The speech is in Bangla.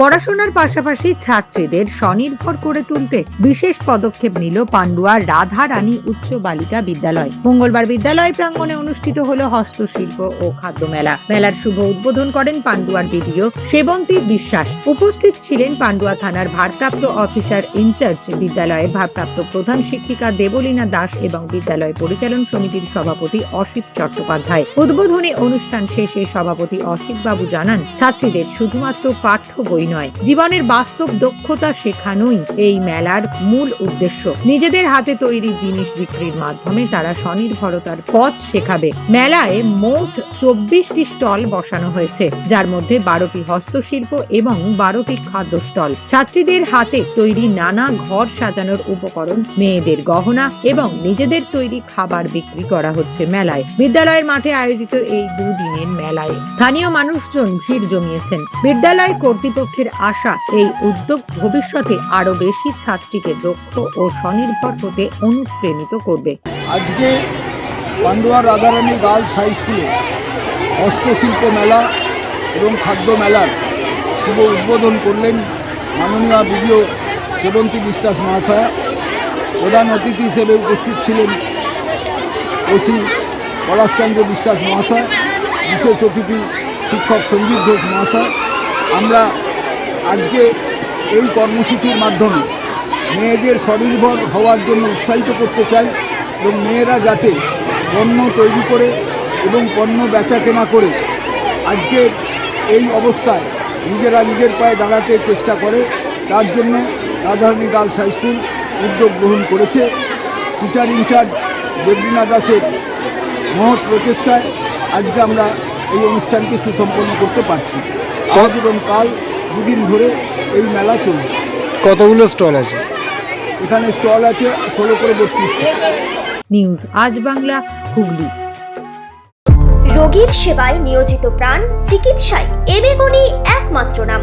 পড়াশোনার পাশাপাশি ছাত্রীদের স্বনির্ভর করে তুলতে বিশেষ পদক্ষেপ নিল পান্ডুয়া রাধা রানী উচ্চ বালিকা বিদ্যালয়। মঙ্গলবার বিদ্যালয় প্রাঙ্গণে অনুষ্ঠিত হলো হস্তশিল্প ও খাদ্য মেলা। মেলার শুভ উদ্বোধন করেন পান্ডুয়ার বিডিও সেবন্তী বিশ্বাস। উপস্থিত ছিলেন পান্ডুয়া থানার ভারপ্রাপ্ত অফিসার ইনচার্জ বিদ্যালয়ের ভারপ্রাপ্ত প্রধান শিক্ষিকা দেবলীনা দাস এবং বিদ্যালয় পরিচালন সমিতির সভাপতি অসিত চট্টোপাধ্যায়। উদ্বোধনী অনুষ্ঠান শেষে সভাপতি অসিত বাবু জানান, ছাত্রীদের শুধুমাত্র পাঠ্য বই নয়। জীবনের বাস্তব দক্ষতা শেখানোই এই মেলার মূল উদ্দেশ্য। নিজেদের হাতে তৈরি জিনিস বিক্রির মাধ্যমে তারা স্বনির্ভরতার পথ শেখাবে। মেলায় মোট চব্বিশটি স্টল বসানো হয়েছে, যার মধ্যে বারোটি হস্তশিল্প এবং বারোটি খাদ্য স্টল ছাত্রীদের হাতে তৈরি নানা ঘর সাজানোর উপকরণ, মেয়েদের গহনা এবং নিজেদের তৈরি খাবার বিক্রি করা হচ্ছে মেলায়। বিদ্যালয়ের মাঠে আয়োজিত এই দুদিনের মেলায় স্থানীয় মানুষজন ভিড় জমিয়েছেন। বিদ্যালয় কর্তৃপক্ষের আশা, এই উদ্যোগ ভবিষ্যতে আরও বেশি ছাত্রীকে দক্ষ ও স্বনির্ভর হতে অনুপ্রাণিত করবে। আজকে পান্ডুয়া রাধারানী গার্লস হাই স্কুলে হস্তশিল্প মেলা এবং খাদ্য মেলার শুভ উদ্বোধন করলেন মাননীয় বিডিও সেবন্তী বিশ্বাস মহাশয়া। প্রধান অতিথি হিসেবে উপস্থিত ছিলেন ওসি পলাশচন্দ্র বিশ্বাস মহাশয়, বিশেষ অতিথি শিক্ষক সঞ্জীব ঘোষ মহাশয়। আমরা আজকে এই কর্মসূচির মাধ্যমে মেয়েদের স্বনির্ভর হওয়ার জন্য উৎসাহিত করতে চাই এবং মেয়েরা যাতে পণ্য তৈরি করে এবং পণ্য বেচা কেনা করে আজকে এই অবস্থায় নিজেরা নিজের পায়ে দাঁড়াতে চেষ্টা করে, তার জন্য রাধারণী গার্লস হাই স্কুল উদ্যোগ গ্রহণ করেছে। টিচার ইনচার্জ দেবলীনা দাসের মহৎ প্রচেষ্টায় আজকে আমরা এই অনুষ্ঠানকে সুসম্পন্ন করতে পারছি। আজ এবং কাল দুদিন ধরে এই মেলা চলবে কতগুলো স্টল আছে? এখানে স্টল আছে ষোলো করে বত্রিশটা নিউজ আজ বাংলা হুগলি। রোগীর সেবায় নিয়োজিত প্রাণ চিকিৎসায় এবেগুনি একমাত্র নাম।